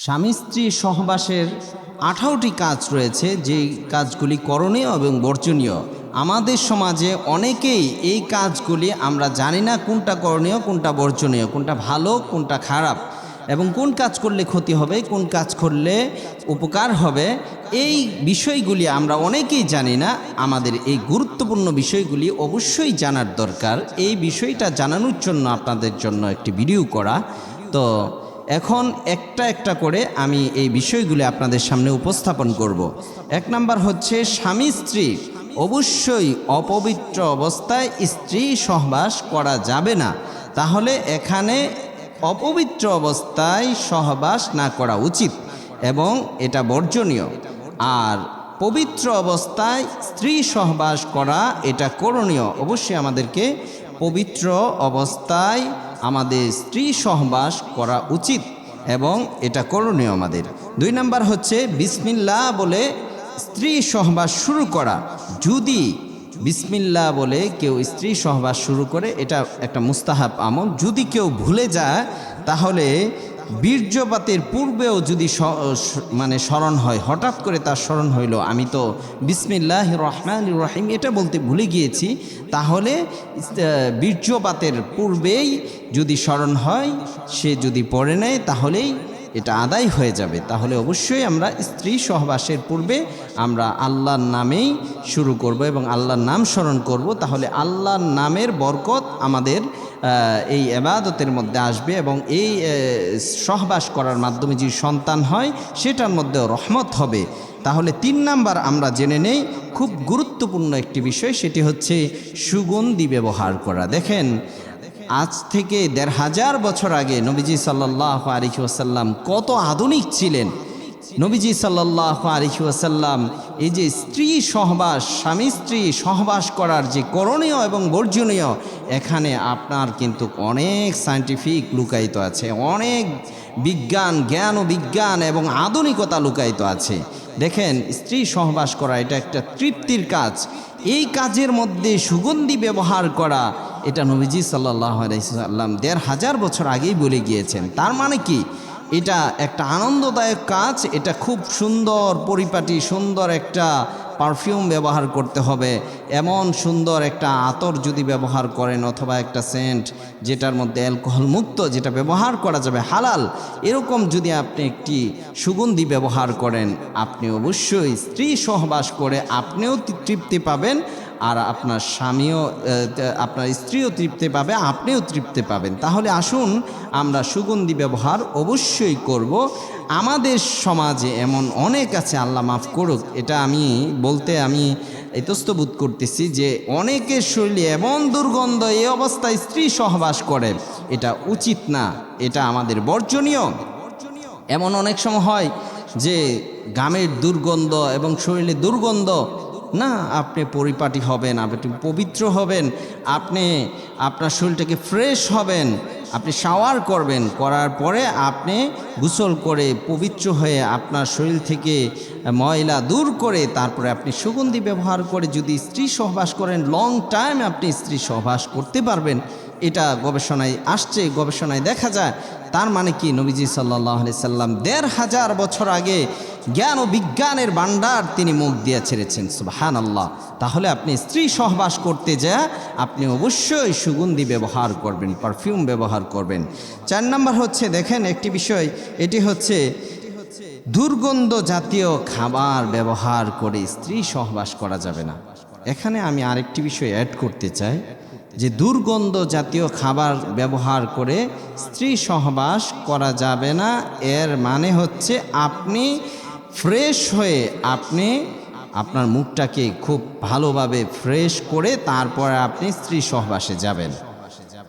স্বামী স্ত্রী সহবাসের আঠারোটি কাজ রয়েছে, যেই কাজগুলি করণীয় এবং বর্জনীয়। আমাদের সমাজে অনেকেই এই কাজগুলি আমরা জানি না কোনটা করণীয়, কোনটা বর্জনীয়, কোনটা ভালো, কোনটা খারাপ। এবং কোন কাজ করলে ক্ষতি হবে, কোন কাজ করলে উপকার হবে, এই বিষয়গুলি আমরা অনেকেই জানি না। আমাদের এই গুরুত্বপূর্ণ বিষয়গুলি অবশ্যই জানার দরকার। এই বিষয়টা জানানোর জন্য আপনাদের জন্য একটি ভিডিও করা। তো এখন একটা একটা করে আমি এই বিষয়গুলি আপনাদের সামনে উপস্থাপন করব। এক নাম্বার হচ্ছে, স্বামী স্ত্রী অবশ্যই অপবিত্র অবস্থায় স্ত্রী সহবাস করা যাবে না। তাহলে এখানে অপবিত্র অবস্থায় সহবাস না করা উচিত এবং এটা বর্জনীয়। আর পবিত্র অবস্থায় স্ত্রী সহবাস করা এটা করণীয়। অবশ্যই আমাদেরকে পবিত্র অবস্থায় আমাদের স্ত্রী সহবাস করা উচিত এবং এটা করণীয় আমাদের। দুই নাম্বার হচ্ছে বিসমিল্লা বলে স্ত্রী সহবাস শুরু করা। যদি বিসমিল্লা বলে কেউ স্ত্রী সহবাস শুরু করে, এটা একটা মুস্তাহাব আমল। যদি কেউ ভুলে যায়, তাহলে বীর্যপাতের পূর্বেও যদি মানে স্মরণ হয়, হঠাৎ করে তার স্মরণ হইল, আমি তো বিসমিল্লাহ রহমান রহিম, এটা বলতে ভুলে গিয়েছি, তাহলে বীর্যপাতের পূর্বেই যদি স্মরণ হয়, সে যদি পড়ে নেয়, তাহলেই এটা আদায় হয়ে যাবে। তাহলে অবশ্যই আমরা স্ত্রী সহবাসের পূর্বে আমরা আল্লাহর নামেই শুরু করব এবং আল্লাহর নাম স্মরণ করব। তাহলে আল্লাহর নামের বরকত আমাদের এই এবাদতের মধ্যে আসবে এবং এই সহবাস করার মাধ্যমে যে সন্তান হয়, সেটার মধ্যেও রহমত হবে। তাহলে তিন নাম্বার আমরা জেনে নেই, খুব গুরুত্বপূর্ণ একটি বিষয়, সেটি হচ্ছে সুগন্ধি ব্যবহার করা। দেখেন, আজ থেকে দেড় হাজার বছর আগে নবীজি সাল্লাহ আলিহি ওসাল্লাম কত আধুনিক ছিলেন। নবীজি সাল্লাহ আলিহি ওসাল্লাম এই যে স্ত্রী সহবাস, স্বামী স্ত্রী সহবাস করার যে করণীয় এবং বর্জনীয়, এখানে আপনার কিন্তু অনেক সায়েন্টিফিক লুকায়িত আছে, অনেক বিজ্ঞান, জ্ঞান ও বিজ্ঞান এবং আধুনিকতা লুকায়িত আছে। দেখেন, স্ত্রী সহবাস করা এটা একটা তৃপ্তির কাজ। এই কাজের মধ্যে সুগন্ধি ব্যবহার করা, এটা নবীজি সাল্লাহ আলাইসাল্লাম দেড় হাজার বছর আগেই বলে গিয়েছেন। তার মানে কি? এটা একটা আনন্দদায়ক কাজ, এটা খুব সুন্দর পরিপাটি, সুন্দর একটা পারফিউম ব্যবহার করতে হবে। এমন সুন্দর একটা আতর যদি ব্যবহার করেন অথবা একটা সেন্ট যেটার মধ্যে অ্যালকোহল মুক্ত, যেটা ব্যবহার করা যাবে হালাল, এরকম যদি আপনি একটি সুগন্ধি ব্যবহার করেন, আপনি অবশ্যই স্ত্রী সহবাস করে আপনিও তৃপ্তি পাবেন। আর আপনার স্বামীও আপনার স্ত্রীও তৃপ্তি পাবে, আপনিও তৃপ্তি পাবেন। তাহলে আসুন, আমরা সুগন্ধি ব্যবহার অবশ্যই করব। আমাদের সমাজে এমন অনেক আছে, আল্লাহ মাফ করুক, এটা আমি বলতে আমি ইতস্তবোধ করতেছি যে অনেকের শরীরে এমন দুর্গন্ধ, এই অবস্থায় স্ত্রী সহবাস করে, এটা উচিত না, এটা আমাদের বর্জনীয়। এমন অনেক সময় হয় যে গামের দুর্গন্ধ এবং শরীরে দুর্গন্ধ না, আপনি পরিপাটি হবেন, আপনি পবিত্র হবেন, আপনি আপনার শরীরটাকে ফ্রেশ হবেন, আপনি শাওয়ার করবেন, করার পরে আপনি গোসল করে পবিত্র হয়ে আপনার শরীর থেকে ময়লা দূর করে তারপরে আপনি সুগন্ধি ব্যবহার করে যদি স্ত্রী সহবাস করেন লং টাইম আপনি স্ত্রী সহবাস করতে পারবেন। এটা গবেষণায় আসছে, গবেষণায় দেখা যায় তার মানে কি? নবীজি সাল্লাহ সাল্লাম দেড় হাজার বছর আগে জ্ঞান ও বিজ্ঞানের ভাণ্ডার তিনি মুখ দিয়ে ছেড়েছেন সুবাহান আল্লাহ তাহলে আপনি স্ত্রী সহবাস করতে যা, আপনি অবশ্যই সুগন্ধি ব্যবহার করবেন পারফিউম ব্যবহার করবেন। চার নম্বর হচ্ছে, দেখেন একটি বিষয়, এটি হচ্ছে দুর্গন্ধ জাতীয় খাবার ব্যবহার করে স্ত্রী সহবাস করা যাবে না। এখানে আমি আরেকটি বিষয় অ্যাড করতে চাই। যে দুর্গন্ধ জাতীয় খাবার ব্যবহার করে স্ত্রী সহবাস করা যাবে না। এর মানে হচ্ছে আপনি ফ্রেশ হয়ে আপনি আপনার মুখটাকে খুব ভালোভাবে ফ্রেশ করে তারপরে আপনি স্ত্রী সহবাসে যাবেন।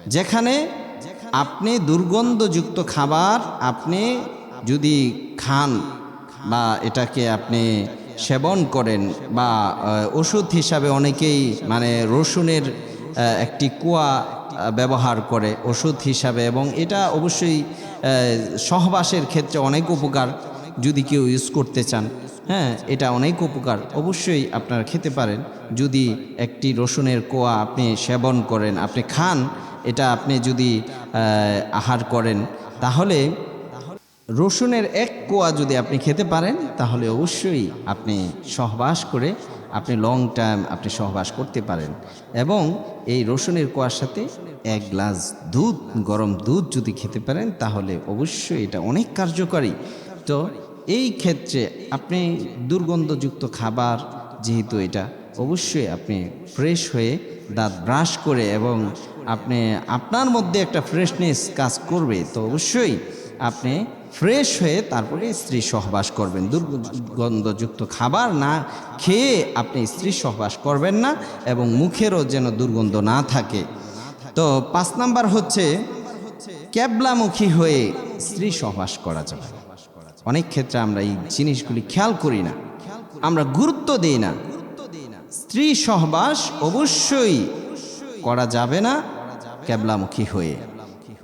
যেখানে আপনি দুর্গন্ধযুক্ত খাবার আপনি যদি খান বা এটাকে আপনি সেবন করেন বা ওষুধ হিসাবে অনেকেই মানে রসুনের একটি কুয়া ব্যবহার করে ওষুধ হিসাবে এবং এটা অবশ্যই সহবাসের ক্ষেত্রে অনেক উপকার যদি কেউ ইউজ করতে চান। হ্যাঁ এটা অনেক উপকার। অবশ্যই আপনারা খেতে পারেন। যদি একটি রসুনের কোয়া আপনি সেবন করেন, আপনি খান, এটা আপনি যদি আহার করেন, তাহলে রসুনের এক কোয়া যদি আপনি খেতে পারেন, তাহলে অবশ্যই আপনি সহবাস করে আপনি লং টাইম আপনি সহবাস করতে পারেন। এবং এই রসুনের কোয়ার সাথে এক গ্লাস দুধ, গরম দুধ যদি খেতে পারেন, তাহলে অবশ্যই এটা অনেক কার্যকারী। তো এই ক্ষেত্রে আপনি দুর্গন্ধযুক্ত খাবার, যেহেতু এটা অবশ্যই আপনি ফ্রেশ হয়ে দাঁত ব্রাশ করে এবং আপনি আপনার মধ্যে একটা ফ্রেশনেস কাজ করবে, তো অবশ্যই আপনি ফ্রেশ হয়ে তারপরে স্ত্রী সহবাস করবেন। দুর্গন্ধযুক্ত খাবার না খেয়ে আপনি স্ত্রী সহবাস করবেন না এবং মুখেরও যেন দুর্গন্ধ না থাকে। তো পাঁচ নাম্বার হচ্ছে, ক্যাবলামুখী হয়ে স্ত্রী সহবাস করা যাবে। অনেক ক্ষেত্রে আমরা এই জিনিসগুলি খেয়াল করি না। আমরা গুরুত্ব দিই না। স্ত্রী সহবাস অবশ্যই করা যাবে না ক্যাবলামুখী হয়ে।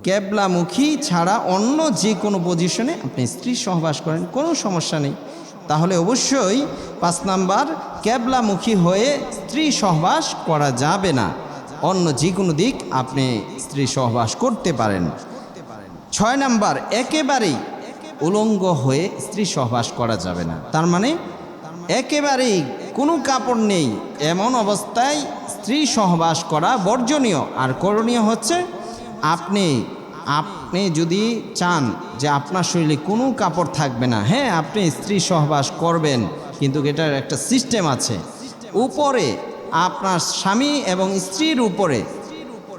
ক্যাবলামুখী ছাড়া অন্য যে কোনো পজিশনে আপনি স্ত্রী সহবাস করেন, কোনো সমস্যা নেই। তাহলে অবশ্যই পাঁচ নাম্বার ক্যাবলামুখী হয়ে স্ত্রী সহবাস করা যাবে না। অন্য যে কোনো দিক আপনি স্ত্রী সহবাস করতে পারেন। ছয় নাম্বার, একেবারেই উলঙ্গ হয়ে স্ত্রী সহবাস করা যাবে না। তার মানে একেবারেই কোনো কাপড় নেই, এমন অবস্থায় স্ত্রী সহবাস করা বর্জনীয়। আর করণীয় হচ্ছে, আপনি আপনি যদি চান যে আপনার শরীরে কোনো কাপড় থাকবে না হ্যাঁ আপনি স্ত্রী সহবাস করবেন, কিন্তু এটার একটা সিস্টেম আছে। উপরে আপনার স্বামী এবং স্ত্রীর উপরে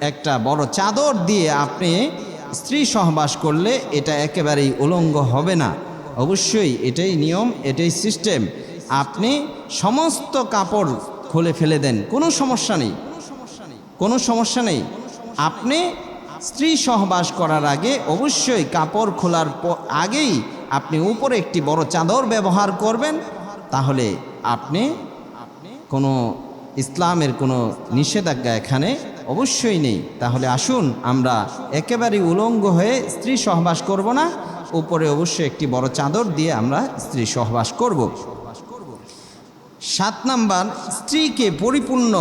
একটা বড় চাদর দিয়ে আপনি স্ত্রী সহবাস করলে এটা একেবারেই উলঙ্গ হবে না। অবশ্যই এটাই নিয়ম, এটাই সিস্টেম আপনি সমস্ত কাপড় খুলে ফেলে দেন, কোনো সমস্যা নেই। কোনো সমস্যা নেই। আপনি স্ত্রী সহবাস করার আগে অবশ্যই কাপড় খোলার আগেই আপনি উপরে একটি বড় চাদর ব্যবহার করবেন। তাহলে আপনি কোনো ইসলামের কোনো নিষেধাজ্ঞা এখানে অবশ্যই নেই। তাহলে আসুন আমরা একেবারে উলঙ্গ হয়ে স্ত্রী সহবাস করব না। উপরে অবশ্যই একটি বড় চাদর দিয়ে আমরা স্ত্রী সহবাস করব। সাত নাম্বার, স্ত্রীকে পরিপূর্ণ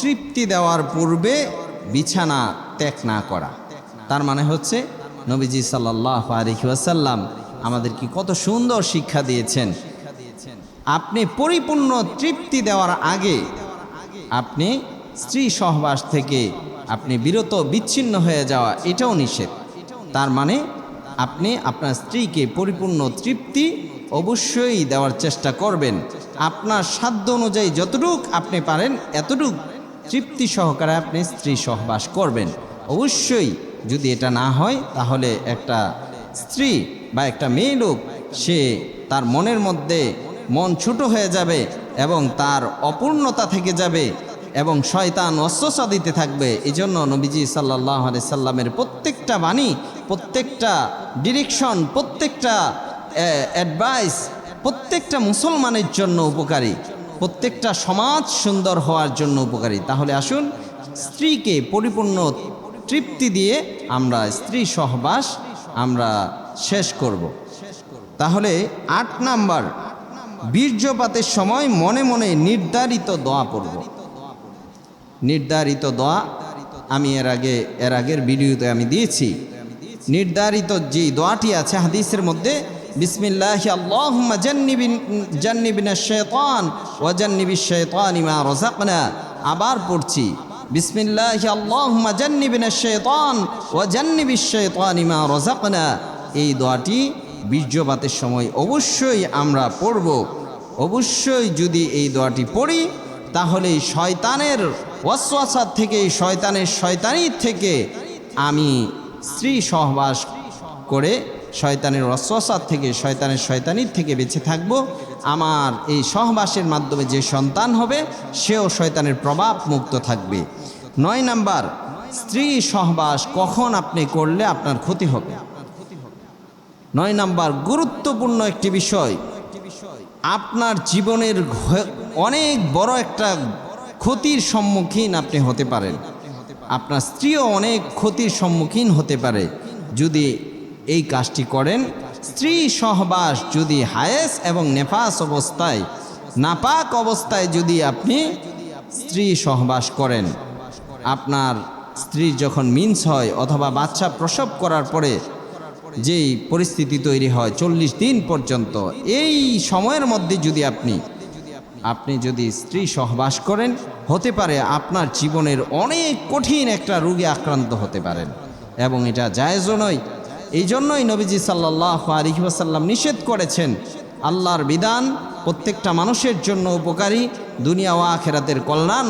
তৃপ্তি দেওয়ার পূর্বে বিছানা ত্যাগ না করা। তার মানে হচ্ছে নবীজি সাল্লাহ আলহি ওয়াসাল্লাম আমাদেরকে কত সুন্দর শিক্ষা দিয়েছেন। আপনি পরিপূর্ণ তৃপ্তি দেওয়ার আগে আপনি স্ত্রী সহবাস থেকে আপনি বিরত, বিচ্ছিন্ন হয়ে যাওয়া এটাও নিষেধ। তার মানে আপনি আপনার স্ত্রীকে পরিপূর্ণ তৃপ্তি অবশ্যই দেওয়ার চেষ্টা করবেন। আপনার সাধ্য অনুযায়ী যতটুক আপনি পারেন, এতটুক তৃপ্তি সহকারে আপনি স্ত্রী সহবাস করবেন। অবশ্যই যদি এটা না হয়, তাহলে একটা স্ত্রী বা একটা মেয়ে লোক, সে তার মনের মধ্যে মন ছোট হয়ে যাবে এবং তার অপূর্ণতা থেকে যাবে এবং শয়তান অস্বসা দিতে থাকবে। এই জন্য নবীজি সাল্লাহ সাল্লামের প্রত্যেকটা বাণী, প্রত্যেকটা ডিরেকশন প্রত্যেকটা অ্যাডভাইস প্রত্যেকটা মুসলমানের জন্য উপকারী, প্রত্যেকটা সমাজ সুন্দর হওয়ার জন্য উপকারী। তাহলে আসুন স্ত্রীকে পরিপূর্ণ তৃপ্তি দিয়ে আমরা স্ত্রী সহবাস আমরা শেষ করব। তাহলে আট নাম্বার, বীর্যপাতের সময় মনে মনে নির্ধারিত দোয়া পড়ব। নির্ধারিত দোয়া আমি এর আগে, এর আগের ভিডিওতে আমি দিয়েছি। নির্ধারিত যে দোয়াটি আছে হাদিসের মধ্যে, বিসমিল্লাহ আল্লাহুম্মা জান্নিবিন জান্নিবিনা শাইতান ওয়া জান্নিবিশ শাইতানি মা রাযাকনা, আবার পড়ছি। বিসমিল্লাহ আল্লাহুম্মা জান্নিবিনা শাইতান ওয়া জান্নিবিশ শাইতানি মা রাযাকনা। এই দোয়াটি বীর্যপাতের সময় অবশ্যই আমরা পড়ব। অবশ্যই যদি এই দোয়াটি পড়ি, তাহলে শয়তানের ওয়াসওয়াসার থেকে, শয়তানের শয়তানির থেকে আমি স্ত্রী সহবাস করে শয়তানের ওয়াসওয়াসার থেকে, শয়তানের শয়তানির থেকে বেঁচে থাকব। আমার এই সহবাসের মাধ্যমে যে সন্তান হবে, সেও শয়তানের প্রভাব মুক্ত থাকবে। নয় নাম্বার, স্ত্রী সহবাস কখন আপনি করলে আপনার ক্ষতি হবে? নয় নাম্বার, গুরুত্বপূর্ণ একটি বিষয়, আপনার জীবনের অনেক বড় একটা ক্ষতির সম্মুখীন আপনি হতে পারেন। আপনার স্ত্রীও অনেক ক্ষতির সম্মুখীন হতে পারে। যদি এই কাজটি করেন স্ত্রী সহবাস যদি হায়েস এবং নেফাস অবস্থায়, নাপাক অবস্থায় যদি আপনি স্ত্রী সহবাস করেন, আপনার স্ত্রীর যখন মিন্স হয় অথবা বাচ্চা প্রসব করার পরে যেই পরিস্থিতি তৈরি হয় চল্লিশ দিন পর্যন্ত, এই সময়ের মধ্যে যদি আপনি আপনি যদি স্ত্রী সহবাস করেন, হতে পারে আপনার জীবনের অনেক কঠিন একটা রোগে আক্রান্ত হতে পারেন এবং এটা জায়েজও নয়। এই জন্যই নবীজি সাল্লাহ আলহি ওয়াসাল্লাম নিষেধ করেছেন, আল্লাহর বিধান প্রত্যেকটা মানুষের জন্য উপকারী, দুনিয়া ও আখেরাতের কল্যাণ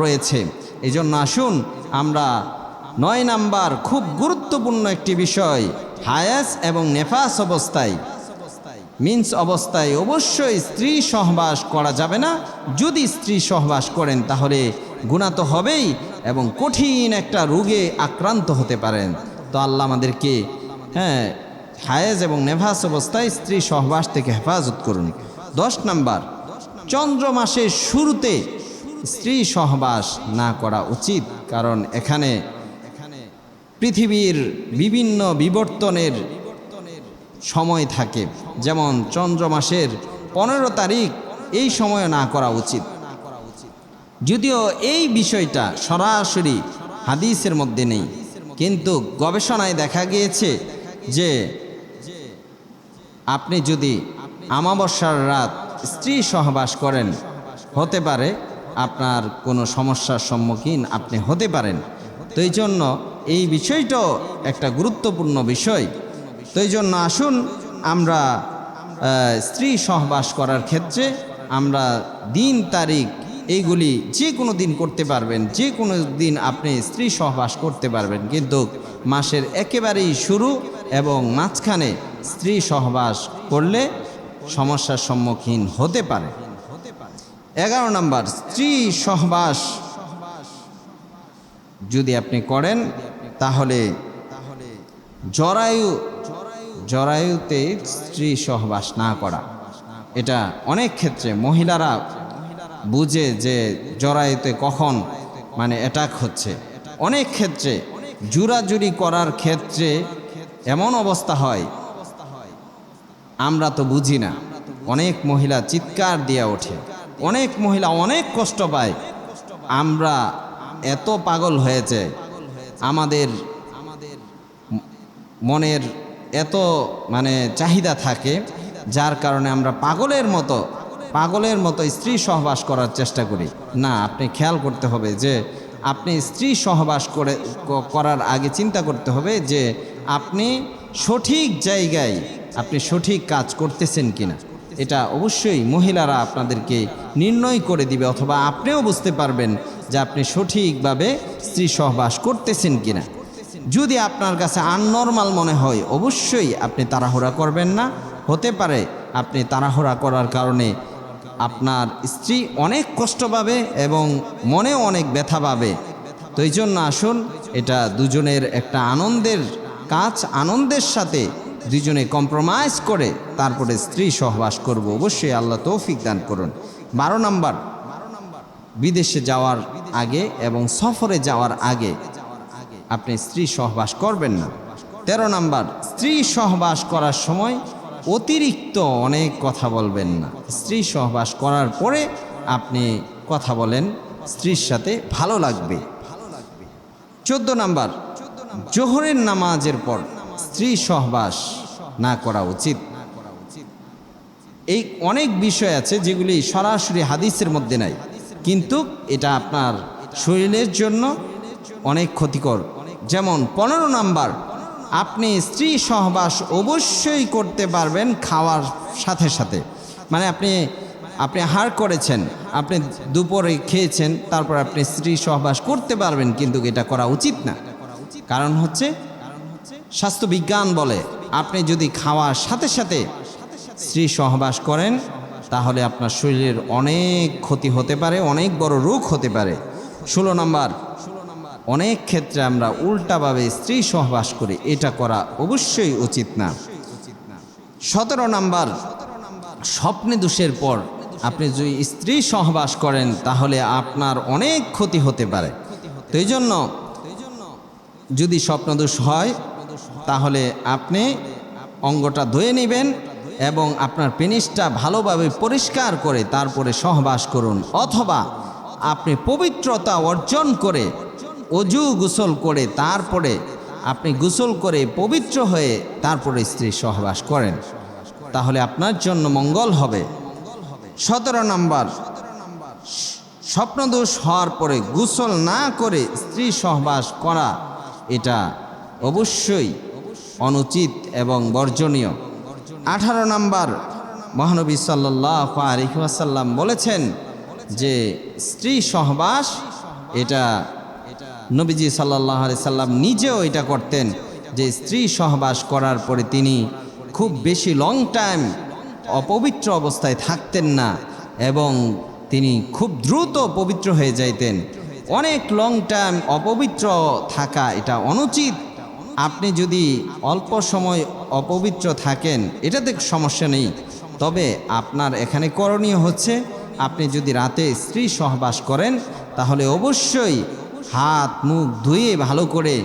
রয়েছে। এই জন্য আসুন আমরা নয় নাম্বার খুব গুরুত্বপূর্ণ একটি বিষয়, হায়াস এবং নেফাস অবস্থায়, মিন্স অবস্থায় অবশ্যই স্ত্রী সহবাস করা যাবে না। যদি স্ত্রী সহবাস করেন তাহলে গুণা তো হবেই এবং কঠিন একটা রোগে আক্রান্ত হতে পারেন। তো আল্লাহ আমাদেরকে হ্যাঁ হায়েজ এবং নেভাস অবস্থায় স্ত্রী সহবাস থেকে হেফাজত করুন। দশ নাম্বার, চন্দ্র মাসের শুরুতে স্ত্রী সহবাস না করা উচিত, কারণ এখানে পৃথিবীর বিভিন্ন বিবর্তনের সময় থাকে। যেমন, চন্দ্র মাসের পনেরো তারিখ এই সময় না করা উচিত। যদিও এই বিষয়টা সরাসরি হাদিসের মধ্যে নেই, কিন্তু গবেষণায় দেখা গিয়েছে যে আপনি যদি আমাবস্যার রাত স্ত্রী সহবাস করেন, হতে পারে আপনার কোনো সমস্যার সম্মুখীন আপনি হতে পারেন। তো এই জন্য এই বিষয়টাও একটা গুরুত্বপূর্ণ বিষয়। তো এই জন্য আসুন আমরা স্ত্রী সহবাস করার ক্ষেত্রে আমরা দিন, তারিখ এইগুলি যে কোনো দিন করতে পারবেন, যে কোনো দিন আপনি স্ত্রী সহবাস করতে পারবেন। কিন্তু মাসের একেবারেই শুরু এবং মাঝখানে স্ত্রী সহবাস করলে সমস্যার সম্মুখীন হতে পারে। এগারো নম্বর, স্ত্রী সহবাস যদি আপনি করেন, তাহলে জরায়ু, জরায়ুতে স্ত্রী সহবাস না করা। এটা অনেক ক্ষেত্রে মহিলারা বুঝে যে জরায়ুতে কখন মানে অ্যাটাক হচ্ছে। অনেক ক্ষেত্রে জুরাজুরি করার ক্ষেত্রে এমন অবস্থা হয়, আমরা তো বুঝি না। অনেক মহিলা চিৎকার দিয়ে ওঠে। অনেক মহিলা অনেক কষ্ট পায়। আমরা এত পাগল হয়েছে। আমাদের আমাদের মনের এত মানে চাহিদা থাকে, যার কারণে আমরা পাগলের মতো পাগলের মতো স্ত্রী সহবাস করার চেষ্টা করি। না, আপনি খেয়াল করতে হবে যে, আপনি স্ত্রী সহবাস করে করার আগে চিন্তা করতে হবে যে আপনি সঠিক জায়গায় আপনি সঠিক কাজ করতেছেন কিনা? এটা অবশ্যই মহিলারা আপনাদেরকে নির্ণয় করে দিবে অথবা আপনিও বুঝতে পারবেন যে আপনি সঠিকভাবে স্ত্রী সহবাস করতেছেন কিনা। যদি আপনার কাছে আননর্মাল মনে হয়, অবশ্যই আপনি তাড়াহুড়া করবেন না। হতে পারে আপনি তাড়াহুড়া করার কারণে আপনার স্ত্রী অনেক কষ্ট পাবে এবং মনেও অনেক ব্যথা পাবে। তো এই জন্য আসুন, এটা দুজনের একটা আনন্দের কাজ আনন্দের সাথে দুজনে কম্প্রোমাইজ করে তারপরে স্ত্রী সহবাস করব। অবশ্যই আল্লাহ তৌফিক দান করুন। বারো নম্বর, বিদেশে যাওয়ার আগে এবং সফরে যাওয়ার আগে আপনি স্ত্রী সহবাস করবেন না। তেরো নাম্বার, স্ত্রী সহবাস করার সময় অতিরিক্ত অনেক কথা বলবেন না। স্ত্রী সহবাস করার পরে আপনি কথা বলেন, স্ত্রীর সাথে ভালো লাগবে ভালো লাগবে। চোদ্দ নাম্বার জোহরের নামাজের পর স্ত্রী সহবাস না করা উচিত। এই অনেক বিষয় আছে যেগুলি সরাসরি হাদিসের মধ্যে নাই। কিন্তু এটা আপনার শরীরের জন্য অনেক ক্ষতিকর। যেমন পনেরো নাম্বার, আপনি স্ত্রী সহবাস অবশ্যই করতে পারবেন খাওয়ার সাথে সাথে। মানে আপনি আপনি হার করেছেন, আপনি দুপুরে খেয়েছেন, তারপর আপনি স্ত্রী সহবাস করতে পারবেন, কিন্তু এটা করা উচিত না। কারণ হচ্ছে স্বাস্থ্যবিজ্ঞান বলে, আপনি যদি খাওয়ার সাথে সাথে স্ত্রী সহবাস করেন, তাহলে আপনার শরীরের অনেক ক্ষতি হতে পারে, অনেক বড় রোগ হতে পারে। ষোলো নম্বর, অনেক ক্ষেত্রে আমরা উল্টাভাবে স্ত্রী সহবাস করি, এটা করা অবশ্যই উচিত না। সতেরো নাম্বার, স্বপ্নে দোষের পর আপনি যদি স্ত্রী সহবাস করেন, তাহলে আপনার অনেক ক্ষতি হতে পারে। তো এই জন্য যদি স্বপ্নদোষ হয়, তাহলে আপনি অঙ্গটা ধুয়ে নেবেন এবং আপনার পেনিসটা ভালোভাবে পরিষ্কার করে তারপরে সহবাস করুন। অথবা আপনি পবিত্রতা অর্জন করে অজু গোসল করে তারপরে আপনি গোসল করে পবিত্র হয়ে তারপরে স্ত্রী সহবাস করেন। তাহলে আপনার জন্য মঙ্গল হবে। সতেরো নাম্বার, স্বপ্নদোষ হওয়ার পরে গোসল না করে স্ত্রী সহবাস করা এটা অবশ্যই অনুচিত এবং বর্জনীয়। আঠারো নাম্বার মহানবী সাল্লাহ বলেছেন যে স্ত্রী সহবাস, এটা নবীজি সাল্লাহ সাল্লাম নিজেও এটা করতেন যে স্ত্রী সহবাস করার পরে তিনি খুব বেশি লং টাইম অপবিত্র অবস্থায় থাকতেন না এবং তিনি খুব দ্রুত পবিত্র হয়ে যাইতেন। অনেক লং টাইম অপবিত্র থাকা এটা অনুচিত। আপনি যদি অল্প সময় অপবিত্র থাকেন, এটাতে সমস্যা নেই। তবে আপনার এখানে করণীয় হচ্ছে, আপনি যদি রাতে স্ত্রী সহবাস করেন, তাহলে অবশ্যই হাত, মুখ ধুয়ে ভালো করে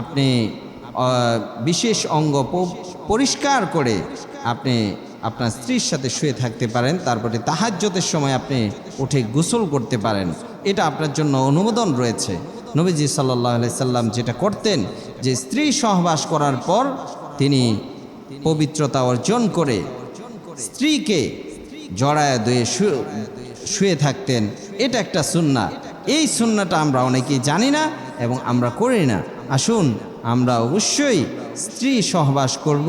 আপনি বিশেষ অঙ্গ পরিষ্কার করে আপনি আপনার স্ত্রীর সাথে শুয়ে থাকতে পারেন। তারপরে তাহাজ্যতের সময় আপনি উঠে গোসল করতে পারেন। এটা আপনার জন্য অনুমোদন রয়েছে। নবীজি সাল্লাহ সাল্লাম যেটা করতেন যে স্ত্রী সহবাস করার পর তিনি পবিত্রতা অর্জন করে স্ত্রীকে জড়ায় দয়ে শুয়ে থাকতেন। এটা একটা সুন্না। এই সুন্নাটা আমরা অনেকেই জানি না এবং আমরা করি না। আসুন, আমরা অবশ্যই স্ত্রী সহবাস করব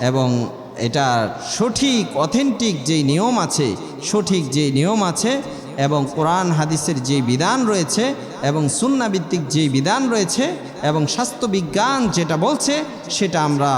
এবং এটা সঠিক, অথেন্টিক যেই নিয়ম আছে, সঠিক যে নিয়ম আছে এবং কোরআন হাদিসের যে বিধান রয়েছে এবং সুন্নাভিত্তিক যে বিধান রয়েছে এবং স্বাস্থ্যবিজ্ঞান যেটা বলছে, সেটা আমরা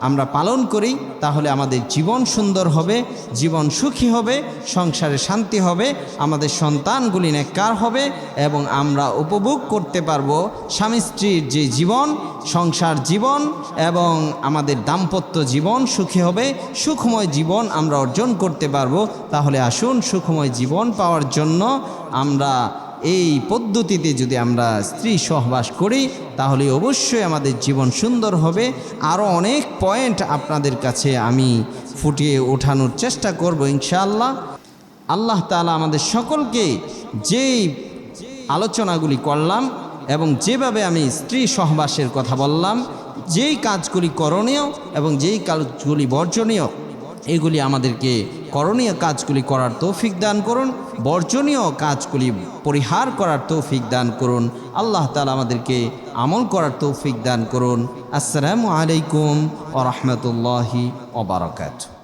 আমরা পালন করি, তাহলে আমাদের জীবন সুন্দর হবে, জীবন সুখী হবে, সংসারে শান্তি হবে, আমাদের সন্তানগুলি নেককার হবে, এবং আমরা উপভোগ করতে পারব স্বামী স্ত্রীর যে জীবন, সংসার জীবন, এবং আমাদের দাম্পত্য জীবন সুখী হবে, সুখময় জীবন আমরা অর্জন করতে পারব, তাহলে আসুন সুখময় জীবন পাওয়ার জন্য আমরা এই পদ্ধতিতে যদি আমরা স্ত্রী সহবাস করি, তাহলে অবশ্যই আমাদের জীবন সুন্দর হবে। আরও অনেক পয়েন্ট আপনাদের কাছে আমি ফুটিয়ে ওঠানোর চেষ্টা করব ইনশাআল্লাহ। আল্লাহ তাআলা আমাদের সকলকে যেই আলোচনাগুলি করলাম এবং যেভাবে আমি স্ত্রী সহবাসের কথা বললাম, যেই কাজগুলি করণীয় এবং যেই কাজগুলি বর্জনীয়, এগুলি আমাদেরকে করণীয় কাজগুলি করার তৌফিক দান করুন, বর্জনীয় কাজগুলি পরিহার করার তৌফিক দান করুন। আল্লাহ তালা আমাদেরকে আমল করার তৌফিক দান করুন। আসসালামু আলাইকুম ও রহমতুল্লাহি ওবরাকাত